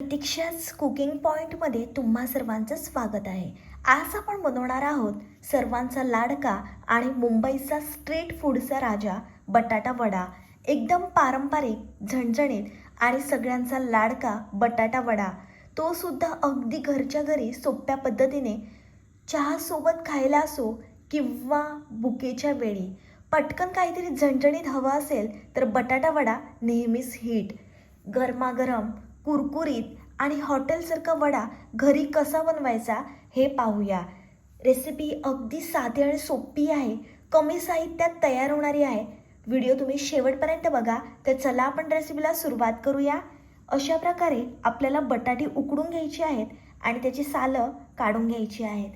प्रतीक्षाच cooking पॉईंटमध्ये तुम्हा सर्वांचं स्वागत आहे. आज आपण बनवणार आहोत सर्वांचा लाडका आणि मुंबईचा स्ट्रीट फूडचा राजा बटाटा वडा. एकदम पारंपरिक झणझणीत आणि सगळ्यांचा लाडका बटाटा वडा. तो सुद्धा अगदी घरच्या घरी सोप्या पद्धतीने चहासोबत खायला असो किंवा बुकेच्या वेळी. पटकन काहीतरी झणझणीत हवं असेल तर बटाटा वडा नेहमीच हिट. गरमागरम कुरकुरीत आणि हॉटेलसारखा वडा घरी कसा बनवायचा हे पाहूया. रेसिपी अगदी साधी आणि सोपी आहे. कमी साहित्यात तयार होणारी आहे. व्हिडिओ तुम्ही शेवटपर्यंत बघा. तर चला आपण रेसिपीला सुरुवात करूया. अशा प्रकारे आपल्याला बटाटे उकडून घ्यायची आहेत आणि त्याची सालं काढून घ्यायची आहेत.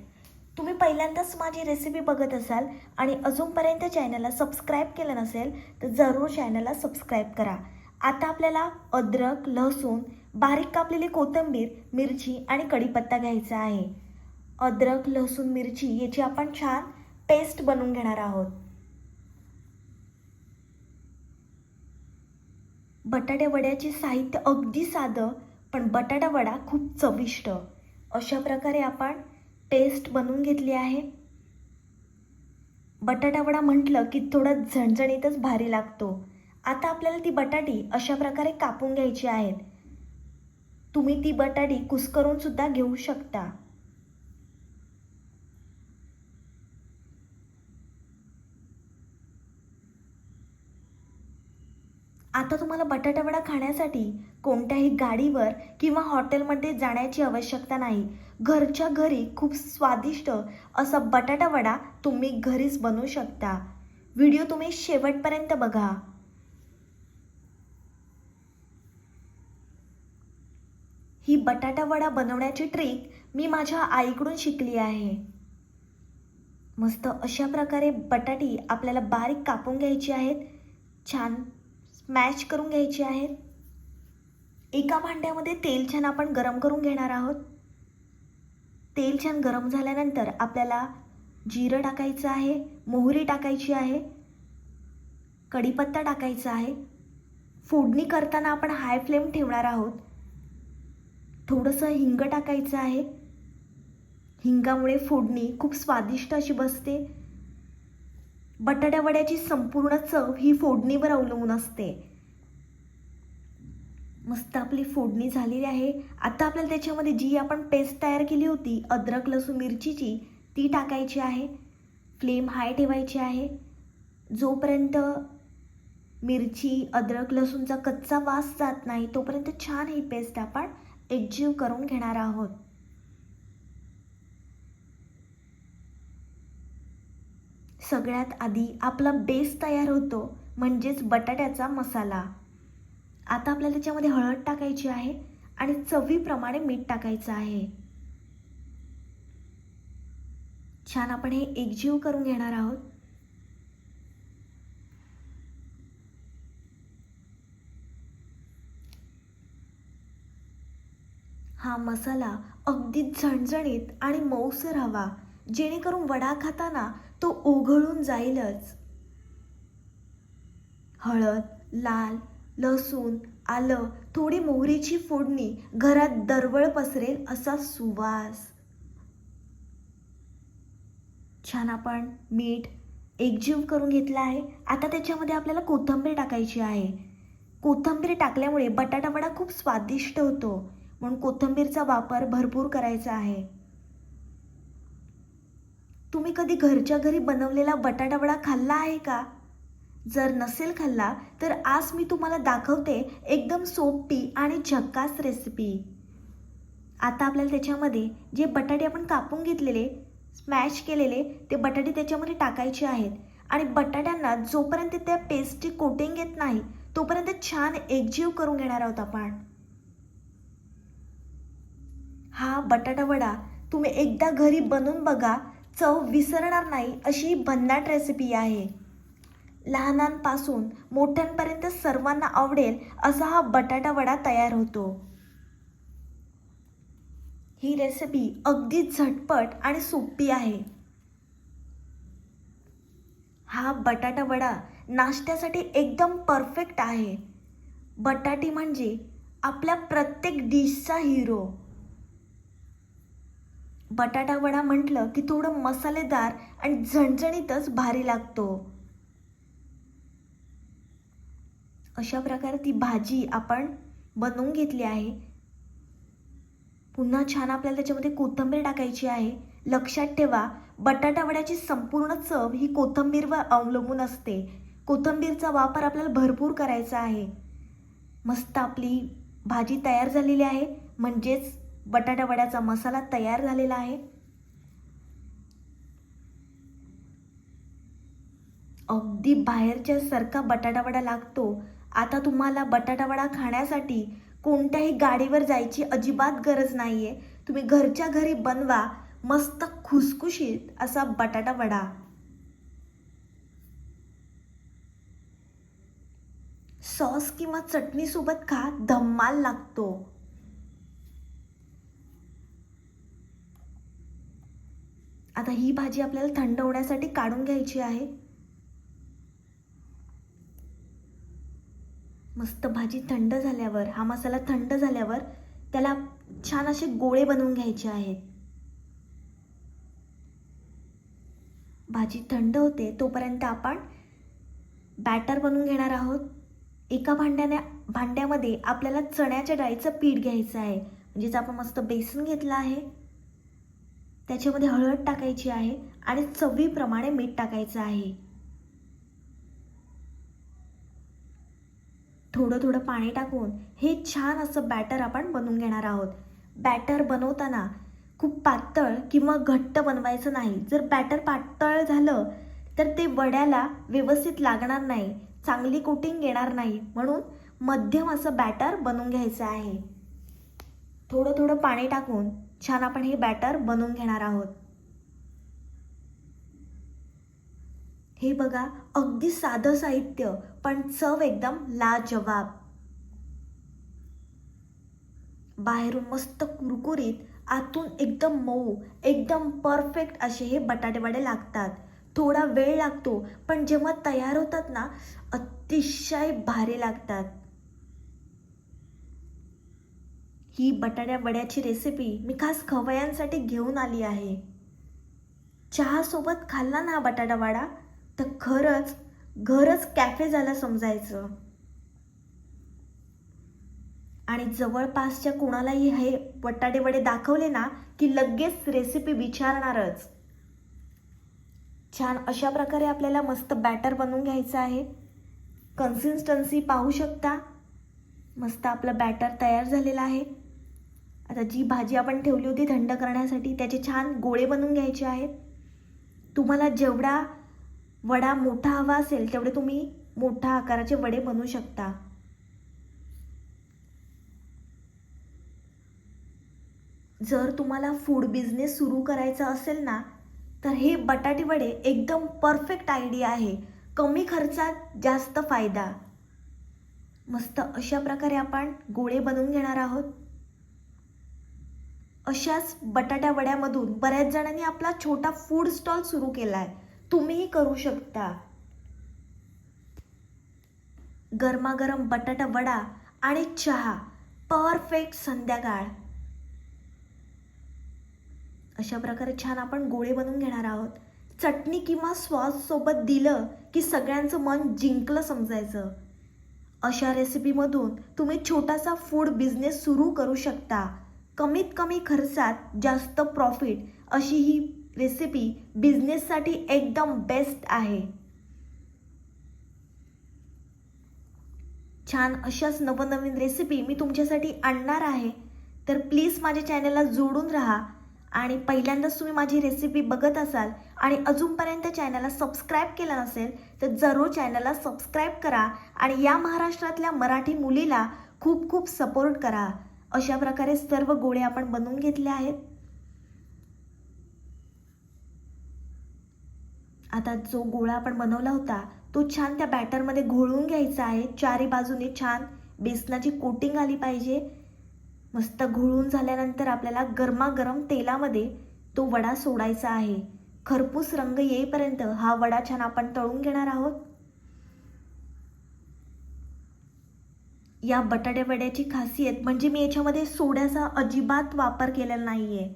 तुम्ही पहिल्यांदाच माझी रेसिपी बघत असाल आणि अजूनपर्यंत चॅनलला सबस्क्राईब केलं नसेल तर जरूर चॅनलला सबस्क्राईब करा. आता आपल्याला अद्रक लसूण बारीक कापलेली कोथिंबीर मिरची आणि कढीपत्ता घ्यायचा आहे. अद्रक लसूण मिरची याची आपण छान पेस्ट बनवून घेणार आहोत. बटाट्या वड्याचे साहित्य अगदी साधं पण बटाटा वडा खूप चविष्ट. अशा प्रकारे आपण पेस्ट बनवून घेतली आहे. बटाटा वडा म्हटलं की थोडा झणझणीतच भारी लागतो. आता आपल्याला ती बटाटी अशा प्रकारे कापून घ्यायची आहेत. तुम्ही ती बटाटी कुसकरून सुद्धा घेऊ शकता. आता तुम्हाला बटाटावडा खाण्यासाठी कोणत्याही गाडीवर किंवा हॉटेलमध्ये जाण्याची आवश्यकता नाही. घरच्या घरी खूप स्वादिष्ट असा बटाटावडा तुम्ही घरीच बनवू शकता. व्हिडिओ तुम्ही शेवटपर्यंत बघा. ही बटाटा वडा बनवण्याची ट्रिक मी माझ्या आईकडून शिकली आहे. मस्त अशा प्रकारे बटाटी आपल्याला बारीक कापून घ्यायची आहेत. छान स्मॅश करून घ्यायची आहेत. एका भांड्यामध्ये तेल छान आपण गरम करून घेणार आहोत. तेल छान गरम झाल्यानंतर आपल्याला जिरं टाकायचं आहे मोहरी टाकायची आहे कढीपत्ता टाकायचा आहे. फोडणी करताना आपण हाय फ्लेम ठेवणार आहोत. थोडंसं हिंग टाकायचं आहे. हिंगामुळे फोडणी खूप स्वादिष्ट अशी बसते. बटाट्यावड्याची संपूर्ण चव ही फोडणीवर अवलंबून असते. मस्त आपली फोडणी झालेली आहे. आता आपल्याला त्याच्यामध्ये जी आपण पेस्ट तयार केली होती अद्रक लसूण मिरचीची ती टाकायची आहे. फ्लेम हाय ठेवायची आहे. जोपर्यंत मिरची अद्रक लसूणचा कच्चा वास जात नाही तोपर्यंत छान ही पेस्ट आपण एकजीव करून घेणार आहोत. सगळ्यात आधी आपला बेस तयार होतो म्हणजेच बटाट्याचा मसाला. आता आपल्याला त्याच्यामध्ये हळद टाकायची आहे आणि चवीप्रमाणे मीठ टाकायचं आहे. छान आपण हे एकजीव करून घेणार आहोत. हा मसाला अगदी झणझणीत आणि मऊसर हवा जेणेकरून वडा खाताना तो ओघळून जाईलच. हळद लाल लसूण आलं थोडी मोहरीची फोडणी घरात दरवळ पसरेल असा सुवास. छान आपण मीठ एकजीव करून घेतला आहे. आता त्याच्यामध्ये आपल्याला कोथिंबीर टाकायची आहे. कोथिंबीर टाकल्यामुळे बटाटा वडा खूप स्वादिष्ट होतो. म्हणून कोथिंबीरचा वापर भरपूर करायचा आहे. तुम्ही कधी घरच्या घरी बनवलेला बटाटा वडा खाल्ला आहे का? जर नसेल खाल्ला तर आज मी तुम्हाला दाखवते एकदम सोपी आणि झक्कास रेसिपी आता आपल्याला त्याच्यामध्ये जे बटाटे आपण कापून घेतलेले स्मॅश केलेले ते बटाटे त्याच्यामध्ये टाकायचे आहेत. आणि बटाट्यांना जोपर्यंत त्या पेस्टची कोटिंग येत नाही तोपर्यंत छान एकजीव करून घेणार आहोत आपण. हा बटाटा वडा तुम्ही एकदा घरी बनवून बघा. चव विसरणार नाही अशी भन्नाट रेसिपी आहे. लहानांपासून मोठ्यांपर्यंत सर्वांना आवडेल असा हा बटाटा वडा तयार होतो. ही रेसिपी अगदी झटपट आणि सोपी आहे. हा बटाटा वडा नाश्त्यासाठी एकदम परफेक्ट आहे. बटाटी म्हणजे आपल्या प्रत्येक डिशचा हिरो बटाटा वडा म्हटलं की थोडं मसालेदार आणि झणझणीतच भारी लागतो. अशा प्रकारे ती भाजी आपण बनवून घेतली आहे. पुन्हा छान आपल्याला त्याच्यामध्ये कोथिंबीर टाकायची आहे. लक्षात ठेवा बटाटा वड्याची संपूर्ण चव ही कोथिंबीरवर अवलंबून असते. कोथिंबीरचा वापर आपल्याला भरपूर करायचा आहे. मस्त आपली भाजी तयार झालेली आहे. म्हणजेच बटाटा वड्याचा मसाला तयार झालेला आहे. अगदी बाहेरच्या सारखा बटाटा वडा लागतो. आता तुम्हाला बटाटा वडा खाण्यासाठी कोणत्याही गाडीवर जायची अजिबात गरज नाही आहे तुम्ही घरच्या घरी बनवा. मस्त खुसखुशीत असा बटाटा वडा. सॉस किंवा चटणीसोबत खा धम्माल लागतो. आता ही भाजी आपल्याला थंड होण्यासाठी काढून घ्यायची आहे. मस्त भाजी थंड झाल्यावर हा मसाला थंड झाल्यावर त्याला छान असे गोळे बनवून घ्यायचे आहेत. भाजी थंड होते तोपर्यंत आपण बॅटर बनवून घेणार आहोत. एका भांड्याने भांड्यामध्ये आपल्याला चण्याच्या डाळीचं पीठ घ्यायचं आहे. म्हणजेच आपण मस्त बेसन घेतलं आहे. त्याच्यामध्ये हळद टाकायची आहे आणि चवीप्रमाणे मीठ टाकायचं आहे. थोडं थोडं पाणी टाकून हे छान असं बॅटर आपण बनवून घेणार आहोत. बॅटर बनवताना खूप पातळ किंवा घट्ट बनवायचं नाही. जर बॅटर पातळ झालं तर ते वड्याला व्यवस्थित लागणार नाही चांगली कोटिंग येणार नाही. म्हणून मध्यम असं बॅटर बनवून घ्यायचं आहे. थोडं थोडं पाणी टाकून छान आपण हे बॅटर बनवून घेणार आहोत. हे बघा अगदी साधं साहित्य पण चव एकदम लाजवाब. बाहेरून मस्त कुरकुरीत आतून एकदम मऊ एकदम परफेक्ट असे हे बटाटेवडे लागतात. थोडा वेळ लागतो पण जेव्हा तयार होतात ना अतिशय भारी लागतात. ही बटाट्या वड्याची रेसिपी मी खास खवयांसाठी घेऊन आली आहे. चहासोबत खाल्ला ना बटाटा वडा? तर खरंच घरच कॅफे झालं समजायचं. आणि जवळपासच्या कोणालाही हे बटाटे वडे दाखवले ना की लगेच रेसिपी विचारणारच. छान अशा प्रकारे आपल्याला मस्त बॅटर बनवून घ्यायचं आहे. कन्सिस्टन्सी पाहू शकता. मस्त आपलं बॅटर तयार झालेलं आहे. आता जी भाजी आपण ठेवली होती थंड करण्यासाठी त्याचे छान गोळे बनवून घ्यायचे आहेत. तुम्हाला जेवढा वडा मोठा हवा असेल तेवढे तुम्ही मोठ्या आकाराचे वडे बनवू शकता. जर तुम्हाला फूड बिझनेस सुरू करायचा असेल ना तर हे बटाटे वडे एकदम परफेक्ट आयडिया आहे. कमी खर्चात जास्त फायदा. मस्त अशा प्रकारे आपण गोळे बनवून घेणार आहोत. अशाच बटाट्या वड्यामधून बऱ्याच जणांनी आपला छोटा फूड स्टॉल सुरू केला आहे तुम्हीही करू शकता. गरमागरम बटाटा वडा आणि चहा. परफेक्ट संध्याकाळ. अशा प्रकारे छान आपण गोळे बनवून घेणार आहोत. चटणी किंवा सॉस सोबत दिलं की सगळ्यांचं मन जिंकलं समजायचं. अशा रेसिपीमधून तुम्ही छोटासा फूड बिझनेस सुरू करू शकता. कमीत कमी खर्चात जास्त प्रॉफिट अशी ही रेसिपी बिझनेससाठी एकदम बेस्ट आहे. छान अशाच नवनवीन रेसिपी मी तुमच्यासाठी आणणार आहे. तर प्लीज माझ्या चॅनलला जोडून राहा आणि पहिल्यांदाच तुम्ही माझी रेसिपी बघत असाल आणि अजूनपर्यंत चॅनलला सबस्क्राईब केलं नसेल तर जरूर चॅनलला सबस्क्राईब करा आणि या महाराष्ट्रातल्या मराठी मुलीला खूप खूप सपोर्ट करा. अशा प्रकारे सर्व गोळे आपण बनवून घेतले आहेत. आता जो गोळा आपण बनवला होता तो छान त्या बॅटरमध्ये घोळून घ्यायचा आहे. चारी बाजूने छान बेसनाची कोटिंग आली पाहिजे. मस्त घोळून झाल्यानंतर आपल्याला गरमागरम तेलामध्ये तो वडा सोडायचा आहे. खरपूस रंग येईपर्यंत हा वडा छान आपण तळून घेणार आहोत. या बटाटे वड्याची खासियत म्हणजे मी याच्यामध्ये सोड्याचा अजिबात वापर केलेला नाही आहे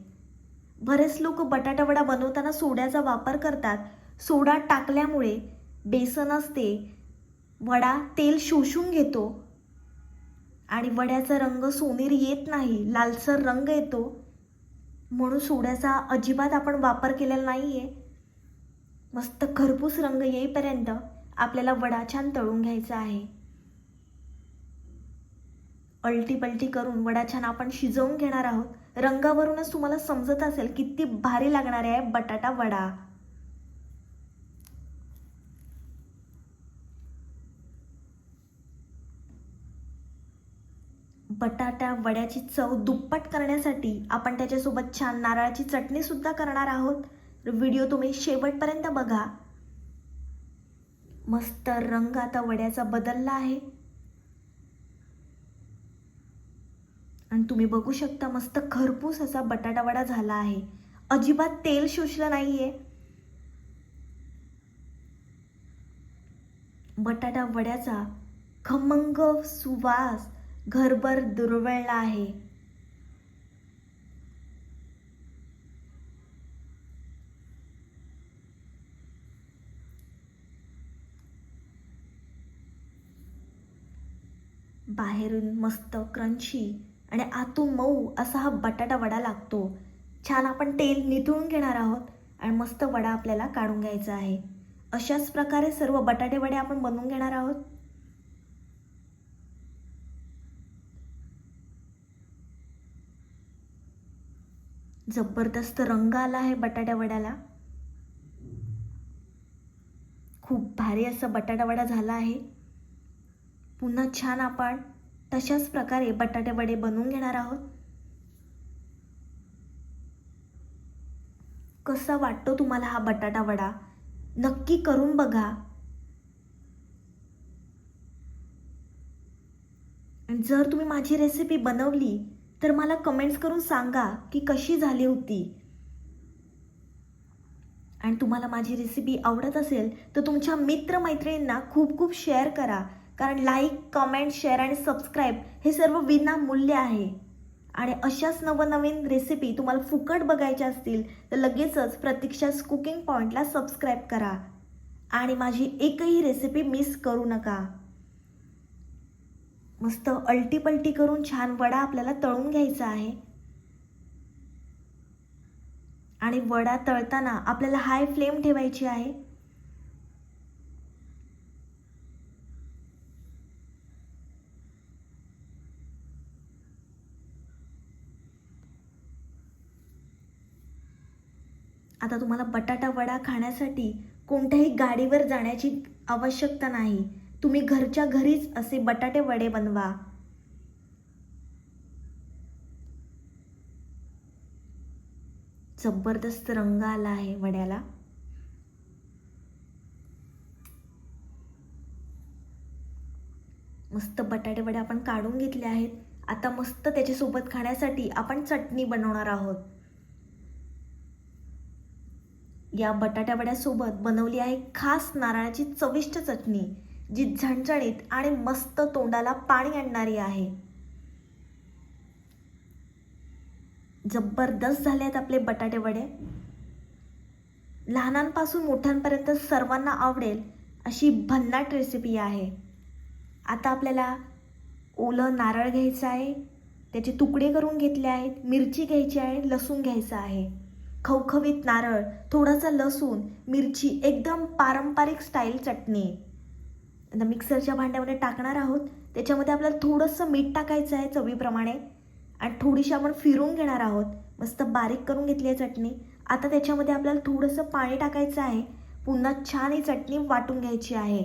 बरेच लोक बटाटावडा बनवताना सोड्याचा वापर करतात. सोडा टाकल्यामुळे बेसन असते वडा तेल शोषून घेतो आणि वड्याचा रंग सोनेरी येत नाही लालसर रंग येतो. म्हणून सोड्याचा अजिबात आपण वापर केलेला नाही आहे मस्त खरपूस रंग येईपर्यंत आपल्याला वडा छान तळून घ्यायचा आहे. अल्टी पलटी करून वडा छान आपण शिजवून घेणार आहोत. रंगावरूनच तुम्हाला समजत असेल किती भारी लागणार आहे बटाटा वडा. बटाटा वड्याची चव दुप्पट करण्यासाठी आपण त्याच्यासोबत छान नारळाची चटणी सुद्धा करणार आहोत. व्हिडिओ तुम्ही शेवटपर्यंत बघा. मस्त रंग आता वड्याचा बदलला आहे. आणि तुम्ही बघू शकता मस्त खरपूस असा बटाटावडा झाला आहे. अजिबात तेल शोषलं नाहीये. बटाटा वड्याचा खमंग सुवास घरभर दुर्वळला आहे. बाहेरून मस्त क्रंची आणि आतून मऊ असा हा बटाटा वडा लागतो. छान आपण तेल निथळून घेणार आहोत आणि मस्त वडा आपल्याला काढून घ्यायचा आहे. अशाच प्रकारे सर्व बटाटे वडे आपण बनवून घेणार आहोत. जबरदस्त रंग आला आहे बटाट्या वड्याला. खूप भारी असा बटाटा वडा झाला आहे. पुन्हा छान आपण तशाच प्रकारे बटाटे वडे बनवून घेणार आहोत. कसा वाटतो तुम्हाला हा बटाटा वडा? नक्की करून बघा. आणि जर तुम्ही माझी रेसिपी बनवली तर मला कमेंट्स करून सांगा की कशी झाली होती. आणि तुम्हाला माझी रेसिपी आवडत असेल तर तुमच्या मित्रमैत्रिणींना खूप खूप शेअर करा. कारण लाईक कमेंट शेअर आणि सबस्क्राईब हे सर्व विनामूल्य आहे. आणि अशाच नवनवीन रेसिपी तुम्हाला फुकट बघायच्या असतील तर लगेचच प्रतीक्षाच कुकिंग पॉईंटला सबस्क्राईब करा. आणि माझी एकही रेसिपी मिस करू नका. मस्त अल्टी पलटी करून छान वडा आपल्याला तळून घ्यायचा आहे. आणि वडा तळताना आपल्याला हाय फ्लेम ठेवायची आहे. आता तुम्हाला बटाटा वडा खाण्यासाठी कोणत्याही गाडीवर जाण्याची आवश्यकता नाही. तुम्ही घरच्या घरीच असे बटाटे वडे बनवा. जबरदस्त रंग आला आहे वड्याला. मस्त बटाटे वडे आपण काढून घेतले आहेत. आता मस्त त्याच्यासोबत खाण्यासाठी आपण चटणी बनवणार आहोत. या बटाट्या वड्यासोबत बनवली आहे खास नारळाची चविष्ट चटणी जी झणझणीत आणि मस्त तोंडाला पाणी आणणारी आहे. जबरदस्त झाले आहेत आपले बटाटे वडे. लहानांपासून मोठ्यांपर्यंत सर्वांना आवडेल अशी भन्नाट रेसिपी आहे. आता आपल्याला ओलं नारळ घ्यायचं आहे त्याचे तुकडे करून घेतले आहेत मिरची घ्यायची आहे लसूण घ्यायचं आहे. खवखवीत नारळ थोडासा लसूण मिरची एकदम पारंपरिक स्टाईल चटणी. आता मिक्सरच्या भांड्यामध्ये टाकणार आहोत. त्याच्यामध्ये आपल्याला थोडंसं मीठ टाकायचं आहे चवीप्रमाणे. आणि थोडीशी आपण फिरून घेणार आहोत. मस्त बारीक करून घेतली आहे चटणी. आता त्याच्यामध्ये आपल्याला थोडंसं पाणी टाकायचं आहे. पुन्हा छान ही चटणी वाटून घ्यायची आहे.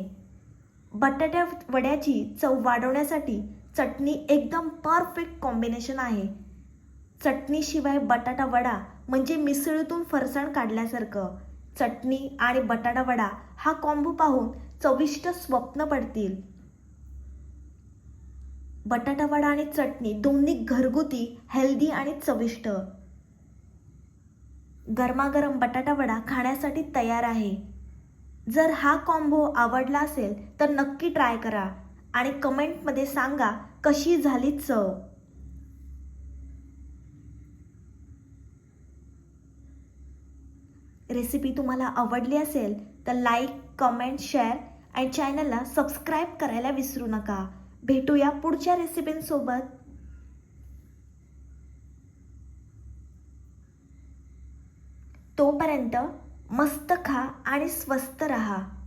बटाट्या वड्याची चव वाढवण्यासाठी चटणी एकदम परफेक्ट कॉम्बिनेशन आहे. चटणीशिवाय बटाटा वडा म्हणजे मिसळीतून फरसाण काढल्यासारखं. चटणी आणि बटाटा वडा हा कॉम्बो पाहून चविष्ट स्वप्न पडतील. बटाटा वडा आणि चटणी दोन्ही घरगुती हेल्दी आणि चविष्ट. गरमागरम बटाटा वडा खाण्यासाठी तयार आहे. जर हा कॉम्बो आवडला असेल तर नक्की ट्राय करा आणि कमेंटमध्ये सांगा कशी झाली चव. रेसिपी तुम्हाला आवडली असेल तर लाईक कमेंट शेअर आणि चॅनलला सबस्क्राईब करायला विसरू नका. भेटूया पुढच्या रेसिपींसोबत तोपर्यंत मस्त खा आणि स्वस्त रहा.